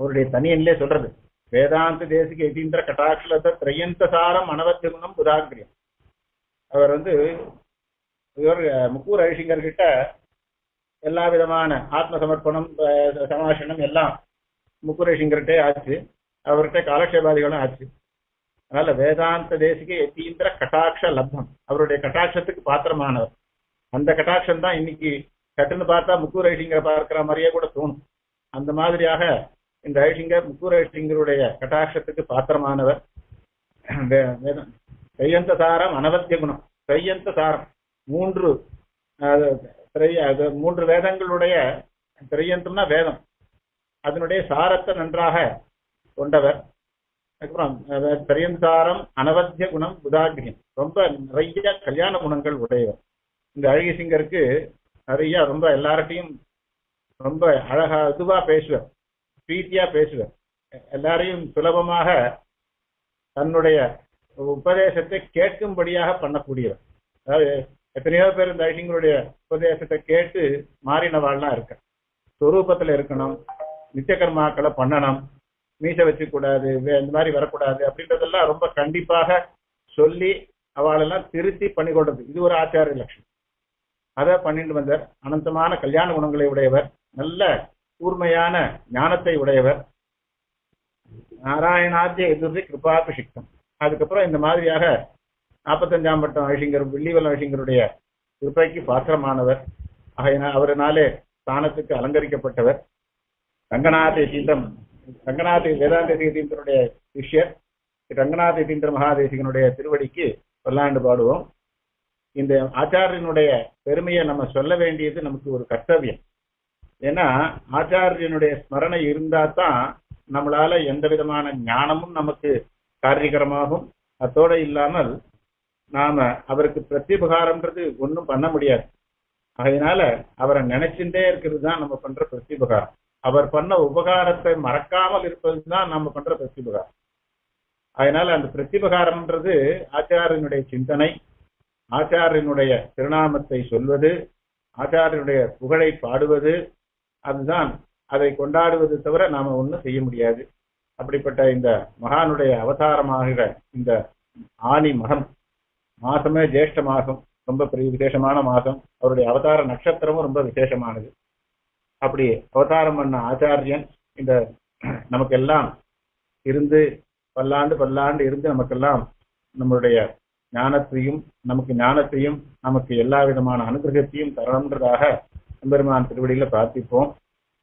அவருடைய தனியன்லே சொல்றது. வேதாந்த தேசிக எதீந்திர கட்டாட்சலத்தை திரையந்த சாரம் அனவத்திய அவர் வந்து இவர் முக்கூர் ஐஷிங்கர் கிட்ட எல்லா விதமான ஆத்ம சமர்ப்பணம் சமாஷணம் எல்லாம் முக்குரஷிங்கர்கிட்டே ஆச்சு. அவர்கிட்ட காலக்ஷேபாதிகளும் ஆச்சு. அதனால வேதாந்த தேசிக எத்தீந்திர கட்டாட்ச லப்தம் அவருடைய கட்டாட்சத்துக்கு பாத்திரமானவர். அந்த கட்டாட்சம் தான் இன்னைக்கு கட்டுன்னு பார்த்தா முக்கூர் ஐஷிங்கரை பார்க்கிற மாதிரியே கூட தோணும். அந்த மாதிரியாக இந்த ஐஷிங்கர் முக்கூர் ஐஷிங்கருடைய கட்டாட்சத்துக்கு பாத்திரமானவர். வேதம் தையந்த சாரம் அனவத்திய குணம். தையந்த சாரம். மூன்று அது, அது மூன்று வேதங்களுடைய திரையந்தம்னா வேதம். அதனுடைய சாரத்தை நன்றாக கொண்டவர். அதுக்கப்புறம் திரையந்தாரம் அனவத்திய குணம் புதாகிரியம். ரொம்ப நிறைய கல்யாண குணங்கள் உடையவர். இந்த அழகி சிங்கருக்கு நிறைய ரொம்ப எல்லார்ட்டையும் ரொம்ப அழகா இதுவா பேசுவார். பிரீத்தியா பேசுவார் எல்லாரையும் சுலபமாக தன்னுடைய உபதேசத்தை கேட்கும்படியாக பண்ணக்கூடியவர் அதாவது எத்தனையோ பேர் இந்த ஐஷிங்களுடைய உபதேசத்தை கேட்டு மாறினவாள்லாம் இருக்க சொரூபத்துல இருக்கணும் நித்திய கர்மாக்களை பண்ணணும் மீசை வச்சுக்க கூடாது வே- இந்த மாதிரி வரக்கூடாது அப்படின்றதெல்லாம் ரொம்ப கண்டிப்பாக சொல்லி அவளெல்லாம் திருத்தி பண்ணி கொண்டது. இது ஒரு ஆச்சாரிய லட்சணம். அதை பண்ணிட்டு வந்தார். அனந்தமான கல்யாண குணங்களை உடையவர். நல்ல கூர்மையான ஞானத்தை உடையவர். நாராயணாத்திய எதிர்த்து கிருபாபிஷிக்தம் அதுக்கப்புறம் இந்த மாதிரியாக நாற்பத்தஞ்சாம் பட்டம் ஐஷிங்கர் வில்லிவலம் ஐஷிங்கருடைய கிருப்பைக்கு பாத்திரமானவர். ஆகையினால் அவரினாலே ஸ்தானத்துக்கு அலங்கரிக்கப்பட்டவர். ரங்கநாத தீந்தம் ரங்கநாத வேதாந்த தீந்தருடைய சிஷ்யர். ரங்கநாத தீந்திர மகாதேசிகனுடைய திருவடிக்கு பல்லாண்டு பாடுவோம். இந்த ஆச்சாரியனுடைய பெருமையை நம்ம சொல்ல வேண்டியது நமக்கு ஒரு கர்த்தவியம். ஏன்னா ஆச்சாரியனுடைய ஸ்மரணை இருந்தா தான் நம்மளால எந்த விதமான ஞானமும் நமக்கு காரியகரமாகும் அத்தோடு இல்லாமல் நாம அவருக்கு பிரத்யுபகாரம்ன்றது ஒன்றும் பண்ண முடியாது. அதனால அவரை நினைச்சுட்டே இருக்கிறது தான் நம்ம பண்ற பிரத்யுபகாரம். அவர் பண்ண உபகாரத்தை மறக்காமல் இருப்பது தான் நம்ம பண்ற பிரத்யுபகாரம். அதனால அந்த பிரத்யுபகாரம்ன்றது ஆச்சாரியனுடைய சிந்தனை ஆச்சாரியனுடைய திருநாமத்தை சொல்வது ஆச்சாரியனுடைய புகழை பாடுவது அதுதான் அதை கொண்டாடுவது தவிர நாம ஒன்றும் செய்ய முடியாது. அப்படிப்பட்ட இந்த மகானுடைய அவதாரமாகிற இந்த ஆணி மகம் மாசமே ஜேஷ்ட மாசம் ரொம்ப பெரிய விசேஷமான மாசம். அவருடைய அவதார நட்சத்திரமும் ரொம்ப விசேஷமானது. அப்படி அவதாரம் பண்ண ஆச்சாரியன் இந்த நமக்கெல்லாம் இருந்து பல்லாண்டு பல்லாண்டு இருந்து நமக்கெல்லாம் நம்மளுடைய ஞானத்தையும் நமக்கு ஞானத்தையும் நமக்கு எல்லா விதமான அனுகிரகத்தையும் தரணுன்றதாக எம்பெருமான் திருவடியில பிரார்த்திப்போம்.